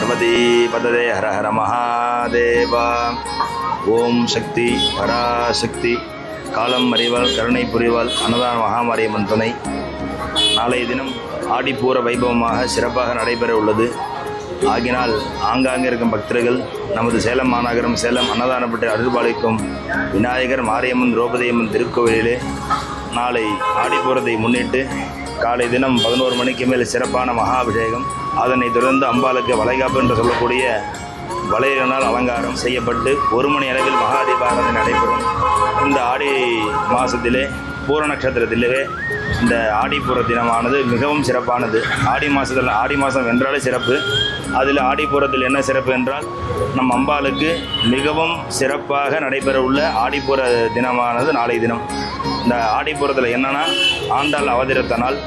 பார்வதி பததே ஹர ஹர மகாதேவா ஓம் சக்தி பராசக்தி காலம் அறிவால் கருணை புரிவால் அன்னதான மகாமாரிய துணை நாளைய தினம் ஆடிப்பூர வைபவமாக சிறப்பாக நடைபெற உள்ளது. ஆகினால் ஆங்காங்கே இருக்கும் பக்தர்கள் நமது சேலம் மாநகரம் சேலம் அன்னதானப்பட்டு அருள்பாலிக்கும் விநாயகர் மாரியம்மன் திரௌபதியம்மன் திருக்கோவிலிலே நாளை ஆடிப்பூரத்தை முன்னிட்டு காலை தினம் பதினோரு மணிக்கு மேல் சிறப்பான மகாபிஷேகம். அதனைத் தொடர்ந்து அம்பாளுக்கு வளைகாப்பு என்று சொல்லக்கூடிய வளையலினால் அலங்காரம் செய்யப்பட்டு ஒரு மணி அளவில் மகா நடைபெறும். இந்த ஆடி மாதத்திலே பூர நட்சத்திரத்திலேயே இந்த ஆடிப்பூர தினமானது மிகவும் சிறப்பானது. ஆடி மாதத்தில் ஆடி மாதம் என்றாலே சிறப்பு. அதில் ஆடிப்பூரத்தில் என்ன சிறப்பு என்றால் நம் அம்பாளுக்கு மிகவும் சிறப்பாக நடைபெற உள்ள ஆடிப்பூர தினமானது நாளை தினம். இந்த ஆடிப்பூரத்தில் என்னன்னா ஆண்டாள் அவதிரத்த நாள்.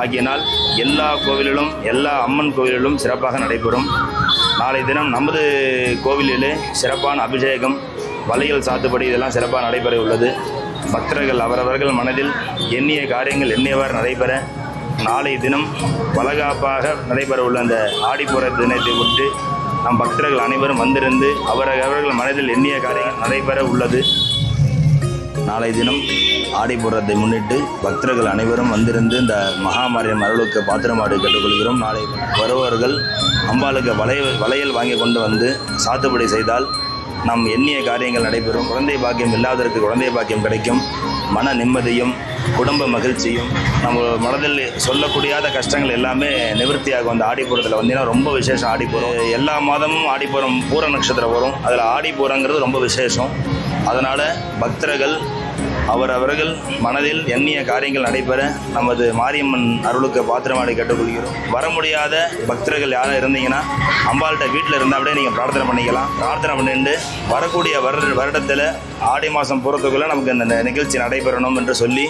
ஆகியனால் எல்லா கோவிலிலும் எல்லா அம்மன் கோவிலிலும் சிறப்பாக நடைபெறும். நாளை தினம் நமது கோவிலிலே சிறப்பான அபிஷேகம் வளையல் சாத்துப்படி இதெல்லாம் சிறப்பாக நடைபெற உள்ளது பக்தர்கள் அவரவர்கள் மனதில் எண்ணிய காரியங்கள் எண்ணியவாறு நடைபெற நாளை தினம் வளகாப்பாக நடைபெற உள்ள அந்த ஆடிப்புற தினத்தை விட்டு நம் பக்தர்கள் அனைவரும் வந்திருந்து அவரவர்கள் மனதில் எண்ணிய காரியங்கள் நடைபெற உள்ளது. நாளை தினம் ஆடிப்புறத்தை முன்னிட்டு பக்தர்கள் அனைவரும் வந்திருந்து இந்த மகாமாரியம் அருளுக்கு பாத்திரமாடு கேட்டுக்கொள்கிறோம். நாளை வருபவர்கள் அம்பாளுக்கு வளைய வளையல் வாங்கி கொண்டு வந்து சாத்துப்படி செய்தால் நம் எண்ணிய காரியங்கள் நடைபெறும். குழந்தை பாக்கியம் இல்லாததற்கு குழந்தை பாக்கியம் கிடைக்கும். மன நிம்மதியும் குடும்ப மகிழ்ச்சியும் நம்ம மனதில் சொல்லக்கூடியாத கஷ்டங்கள் எல்லாமே நிவர்த்தியாகும் அந்த ஆடிப்பூரத்தில் வந்தீங்கன்னா ரொம்ப விசேஷம் ஆடிப்பூரம். எல்லா மாதமும் ஆடிப்பூரம் பூர நட்சத்திரம் வரும். அதில் ஆடிப்பூரங்கிறது ரொம்ப விசேஷம். அதனால் பக்தர்கள் அவர் அவர்கள் மனதில் எண்ணிய காரியங்கள் நடைபெற நமது மாரியம்மன் அருளுக்கு பாத்திரமாடி கேட்டுக்கொள்கிறோம். வர முடியாத பக்தர்கள் யாரும் இருந்தீங்கன்னா அம்பாள்கிட்ட வீட்டில் இருந்தால் அப்படியே நீங்கள் பிரார்த்தனை பண்ணிக்கலாம். பிரார்த்தனை பண்ணிட்டு வரக்கூடிய வருட வருடத்தில் ஆடி மாதம் போகிறதுக்குள்ளே நமக்கு இந்த நிகழ்ச்சி நடைபெறணும் என்று சொல்லி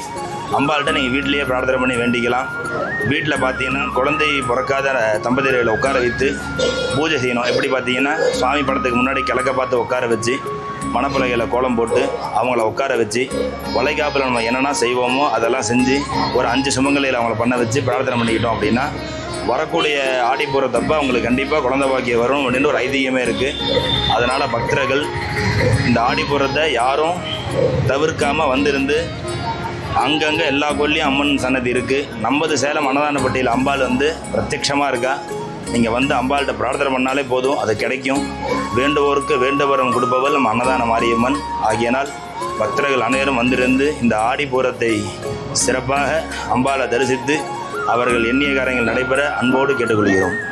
அம்பாள்கிட்ட நீங்கள் வீட்டிலேயே பிரார்த்தனை பண்ணி வேண்டிக்கலாம். வீட்டில் பார்த்தீங்கன்னா குழந்தை பிறக்காத தம்பதியர்களை உட்கார வைத்து பூஜை செய்யணும். எப்படி பார்த்தீங்கன்னா சுவாமி படத்துக்கு முன்னாடி கிழக்க பார்த்து உட்கார வச்சு மணப்பலகையில் கோலம் போட்டு அவங்கள உட்கார வச்சு வளைகாப்பில் நம்ம என்னென்ன செய்வோமோ அதெல்லாம் செஞ்சு ஒரு அஞ்சு சுமங்கலையில் அவங்கள பண்ண வச்சு பிரார்த்தனை பண்ணிக்கிட்டோம் அப்படின்னா வரக்கூடிய ஆடி போகிறதப்ப அவங்களுக்கு கண்டிப்பாக குழந்தை பாக்கியம் வரும் அப்படின்னு ஒரு ஐதீகமே இருக்குது அதனால் பக்தர்கள் இந்த ஆடி போகிறத யாரும் தவிர்க்காமல் வந்திருந்து அங்கங்கே எல்லா கோயிலையும் அம்மன் சன்னதி இருக்குது நமது சேலம் அன்னதானப்பட்டியில் அம்பாள் வந்து பிரத்யட்சமாக இருக்கா. நீங்கள் வந்து அம்பாள்கிட்ட பிரார்த்தனை பண்ணாலே போதும் அது கிடைக்கும். வேண்டுவோருக்கு வேண்டுவரம் கொடுப்பவள் நம்ம அன்னதான மாரியம்மன். ஆகியனால் பக்தர்கள் அனைவரும் வந்திருந்து இந்த ஆடிப்பூரத்தை சிறப்பாக அம்பாளை தரிசித்து அவர்கள் எண்ணிய காரியங்கள் நடைபெற அன்போடு கேட்டுக்கொள்கிறோம்.